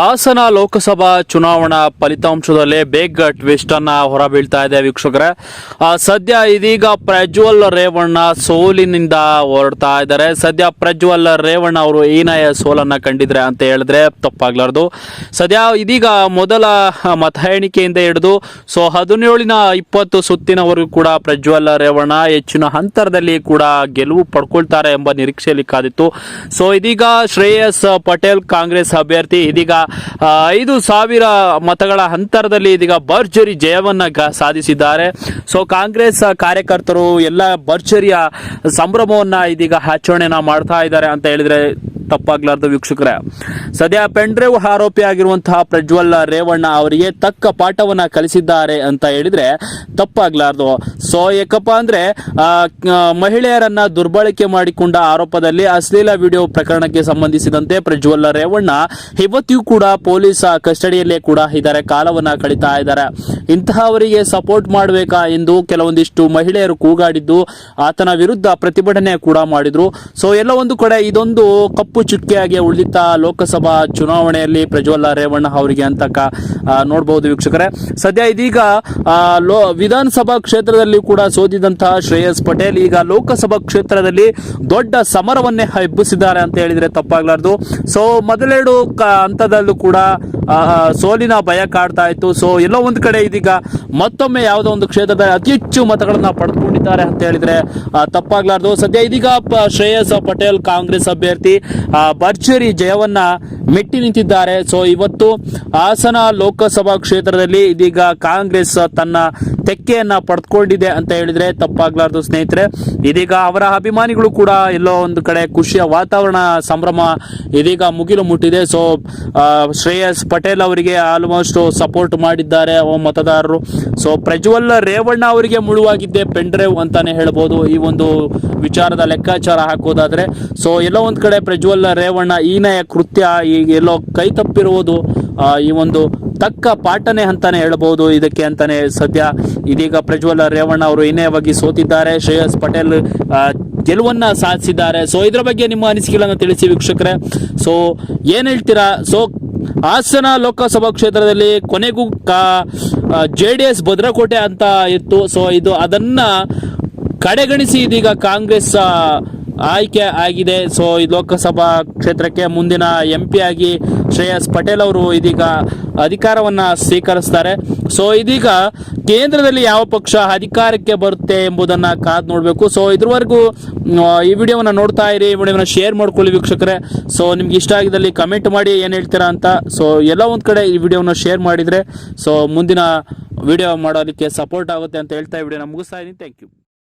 ಹಾಸನ ಲೋಕಸಭಾ ಚುನಾವಣಾ ಫಲಿತಾಂಶದಲ್ಲಿ ಬೇಗ ಟ್ವಿಸ್ಟ್ ಅನ್ನ ಹೊರಬೀಳ್ತಾ ಇದೆ ವೀಕ್ಷಕರೇ. ಸದ್ಯ ಇದೀಗ ಪ್ರಜ್ವಲ್ ರೇವಣ್ಣ ಸೋಲಿನಿಂದ ಹೊರಡ್ತಾ ಇದ್ದಾರೆ. ಸದ್ಯ ಪ್ರಜ್ವಲ್ ರೇವಣ್ಣ ಅವರು ಏನಾಯ ಸೋಲನ್ನ ಕಂಡಿದ್ರೆ ಅಂತ ಹೇಳಿದ್ರೆ ತಪ್ಪಾಗ್ಲಾರ್ದು. ಸದ್ಯ ಇದೀಗ ಮೊದಲ ಮತ ಎಣಿಕೆಯಿಂದ ಹಿಡಿದು, ಸೊ ಹದಿನೇಳಿನ ಇಪ್ಪತ್ತು ಸುತ್ತಿನವರೆಗೂ ಕೂಡ ಪ್ರಜ್ವಲ್ ರೇವಣ್ಣ ಹೆಚ್ಚಿನ ಅಂತರದಲ್ಲಿ ಕೂಡ ಗೆಲುವು ಪಡ್ಕೊಳ್ತಾರೆ ಎಂಬ ನಿರೀಕ್ಷೆಯಲ್ಲಿ ಕಾದಿತ್ತು. ಸೊ ಇದೀಗ ಶ್ರೇಯಸ್ ಪಟೇಲ್ ಕಾಂಗ್ರೆಸ್ ಅಭ್ಯರ್ಥಿ, ಇದೀಗ ಐದು ಸಾವಿರ ಮತಗಳ ಅಂತರದಲ್ಲಿ ಇದೀಗ ಭರ್ಜರಿ ಜಯವನ್ನ ಸಾಧಿಸಿದ್ದಾರೆ. ಸೊ ಕಾಂಗ್ರೆಸ್ ಕಾರ್ಯಕರ್ತರು ಎಲ್ಲ ಭರ್ಜರಿಯ ಸಂಭ್ರಮವನ್ನ ಇದೀಗ ಆಚರಣೆನ ಮಾಡ್ತಾ ಇದ್ದಾರೆ ಅಂತ ಹೇಳಿದ್ರೆ ತಪ್ಪಾಗ್ಲಾರ್ದು ವೀಕ್ಷಕರೇ. ಸದ್ಯ ಪೆಂಡ್ರೇವ್ ಆರೋಪಿ ಆಗಿರುವಂತಹ ಪ್ರಜ್ವಲ್ ರೇವಣ್ಣ ಅವರಿಗೆ ತಕ್ಕ ಪಾಠವನ್ನ ಕಲಿಸಿದ್ದಾರೆ ಅಂತ ಹೇಳಿದ್ರೆ ತಪ್ಪಾಗ್ಲಾರ್ದು. ಸೊ ಏಕಪ್ಪ ಅಂದ್ರೆ ಮಹಿಳೆಯರನ್ನ ದುರ್ಬಳಕೆ ಮಾಡಿಕೊಂಡ ಆರೋಪದಲ್ಲಿ ಅಶ್ಲೀಲ ವಿಡಿಯೋ ಪ್ರಕರಣಕ್ಕೆ ಸಂಬಂಧಿಸಿದಂತೆ ಪ್ರಜ್ವಲ್ ರೇವಣ್ಣ ಇವತ್ತಿಗೂ ಕೂಡ ಪೊಲೀಸ್ ಕಸ್ಟಡಿಯಲ್ಲೇ ಕೂಡ ಇದ್ದಾರೆ, ಕಾಲವನ್ನ ಕಳೀತಾ ಇದ್ದಾರೆ. ಇಂತಹವರಿಗೆ ಸಪೋರ್ಟ್ ಮಾಡಬೇಕಾ ಎಂದು ಕೆಲವೊಂದಿಷ್ಟು ಮಹಿಳೆಯರು ಕೂಗಾಡಿದ್ದು, ಆತನ ವಿರುದ್ಧ ಪ್ರತಿಭಟನೆ ಕೂಡ ಮಾಡಿದ್ರು. ಸೊ ಎಲ್ಲ ಒಂದು ಕಡೆ ಇದೊಂದು ಕಪ್ಪು ಚುಕ್ಕೆಯಾಗಿ ಉಳಿದಿದ್ದ ಲೋಕಸಭಾ ಚುನಾವಣೆಯಲ್ಲಿ ಪ್ರಜ್ವಲ್ಲ ರೇವಣ್ಣ ಅವರಿಗೆ ಅಂತ ನೋಡಬಹುದು ವೀಕ್ಷಕರೇ. ಸದ್ಯ ಇದೀಗ ಲೋ, ವಿಧಾನಸಭಾ ಕ್ಷೇತ್ರದಲ್ಲಿ ಕೂಡ ಸೋದಿದಂತಹ ಶ್ರೇಯಸ್ ಪಟೇಲ್ ಈಗ ಲೋಕಸಭಾ ಕ್ಷೇತ್ರದಲ್ಲಿ ದೊಡ್ಡ ಸಮರವನ್ನೇ ಎಬ್ಬಿಸಿದ್ದಾರೆ ಅಂತ ಹೇಳಿದ್ರೆ ತಪ್ಪಾಗ್ಲಾರ್ದು. ಸೊ ಮೊದಲೆರಡು ಹಂತದಲ್ಲೂ ಕೂಡ ಸೋಲಿನ ಭಯ ಕಾಡ್ತಾ ಇತ್ತು. ಸೊ ಎಲ್ಲೋ ಒಂದು ಕಡೆ ಇದೀಗ ಮತ್ತೊಮ್ಮೆ ಯಾವುದೋ ಒಂದು ಕ್ಷೇತ್ರದಲ್ಲಿ ಅತಿ ಹೆಚ್ಚು ಮತಗಳನ್ನ ಪಡೆದುಕೊಂಡಿದ್ದಾರೆ ಅಂತ ಹೇಳಿದ್ರೆ ತಪ್ಪಾಗ್ಲಾರ್ದು. ಸದ್ಯ ಇದೀಗ ಶ್ರೇಯಸ್ ಪಟೇಲ್ ಕಾಂಗ್ರೆಸ್ ಅಭ್ಯರ್ಥಿ ಭರ್ಜರಿ ಜಯವನ್ನ ಮೆಟ್ಟಿ ನಿಂತಿದ್ದಾರೆ. ಸೊ ಇವತ್ತು ಹಾಸನ ಲೋಕಸಭಾ ಕ್ಷೇತ್ರದಲ್ಲಿ ಇದೀಗ ಕಾಂಗ್ರೆಸ್ ತನ್ನ ತೆಕ್ಕೆಯನ್ನ ಪಡೆದುಕೊಂಡಿದೆ ಅಂತ ಹೇಳಿದ್ರೆ ತಪ್ಪಾಗ್ಲಾರ್ದು ಸ್ನೇಹಿತರೆ. ಇದೀಗ ಅವರ ಅಭಿಮಾನಿಗಳು ಕೂಡ ಎಲ್ಲೋ ಒಂದು ಕಡೆ ಖುಷಿಯ ವಾತಾವರಣ ಸಂಭ್ರಮ ಇದೀಗ ಮುಗಿಲು ಮುಟ್ಟಿದೆ. ಸೊ ಶ್ರೇಯಸ್ ಪಟೇಲ್ ಅವರಿಗೆ ಆಲ್ಮೋಸ್ಟ್ ಸಪೋರ್ಟ್ ಮಾಡಿದ್ದಾರೆ ಮತದಾರರು. ಸೊ ಪ್ರಜ್ವಲ್ ರೇವಣ್ಣ ಅವರಿಗೆ ಮುಳುವಾಗಿದ್ದೆ ಪೆಂಡ್ರೇವ್ ಅಂತಾನೆ ಹೇಳ್ಬೋದು. ಈ ಒಂದು ವಿಚಾರದ ಲೆಕ್ಕಾಚಾರ ಹಾಕೋದಾದ್ರೆ. ಸೊ ಎಲ್ಲೋ ಒಂದ್ ಕಡೆ ಪ್ರಜ್ವಲ್ ರೇವಣ್ಣ ಈನೆಯ ಕೃತ್ಯ ಈ ಎಲ್ಲೋ ಕೈ ತಪ್ಪಿರುವುದು ಈ ಒಂದು ತಕ್ಕ ಪಾಠನೆ ಅಂತಾನೆ ಹೇಳ್ಬೋದು ಇದಕ್ಕೆ ಅಂತಾನೆ ಸದ್ಯ. ಇದೀಗ ಪ್ರಜ್ವಲ್ ರೇವಣ್ಣ ಅವರು ಇನ್ನೇವಾಗಿ ಸೋತಿದ್ದಾರೆ. ಶ್ರೇಯಸ್ ಪಟೇಲ್ ಗೆಲುವನ್ನು ಸಾಧಿಸಿದ್ದಾರೆ. ಸೊ ಇದರ ಬಗ್ಗೆ ನಿಮ್ಮ ಅನಿಸಿಕೆಗಳನ್ನು ತಿಳಿಸಿ ವೀಕ್ಷಕರೇ. ಸೊ ಏನ್ ಹೇಳ್ತೀರಾ? ಸೊ ಹಾಸನ ಲೋಕಸಭಾ ಕ್ಷೇತ್ರದಲ್ಲಿ ಕೊನೆಗೂ ಜೆ ಡಿ ಎಸ್ ಭದ್ರಕೋಟೆ ಅಂತ ಇತ್ತು. ಸೊ ಇದು ಅದನ್ನ ಕಡೆಗಣಿಸಿ ಇದೀಗ ಕಾಂಗ್ರೆಸ್ ಆಯ್ಕೆ ಆಗಿದೆ. ಸೊ ಲೋಕಸಭಾ ಕ್ಷೇತ್ರಕ್ಕೆ ಮುಂದಿನ ಎಂ ಆಗಿ ಶ್ರೇಯಸ್ ಪಟೇಲ್ ಅವರು ಇದೀಗ ಅಧಿಕಾರವನ್ನ ಸ್ವೀಕರಿಸ್ತಾರೆ. ಸೊ ಇದೀಗ ಕೇಂದ್ರದಲ್ಲಿ ಯಾವ ಪಕ್ಷ ಅಧಿಕಾರಕ್ಕೆ ಬರುತ್ತೆ ಎಂಬುದನ್ನ ಕಾದು ನೋಡಬೇಕು. ಸೊ ಇದ್ರವರೆಗೂ ಈ ವಿಡಿಯೋವನ್ನ ನೋಡ್ತಾ ಇರಿ, ಈ ವಿಡಿಯೋವನ್ನ ಶೇರ್ ಮಾಡ್ಕೊಳ್ಳಿ ವೀಕ್ಷಕರೇ. ಸೊ ನಿಮ್ಗೆ ಇಷ್ಟ ಆಗಿದ್ದಲ್ಲಿ ಕಮೆಂಟ್ ಮಾಡಿ ಏನು ಹೇಳ್ತೀರಾ ಅಂತ. ಸೊ ಎಲ್ಲ ಒಂದು ಕಡೆ ಈ ವಿಡಿಯೋನ ಶೇರ್ ಮಾಡಿದ್ರೆ ಸೊ ಮುಂದಿನ ವಿಡಿಯೋ ಮಾಡೋದಕ್ಕೆ ಸಪೋರ್ಟ್ ಆಗುತ್ತೆ ಅಂತ ಹೇಳ್ತಾ ಈ ವಿಡಿಯೋನ ಮುಗಿಸ್ತಾ ಇದ್ದೀನಿ. Thank you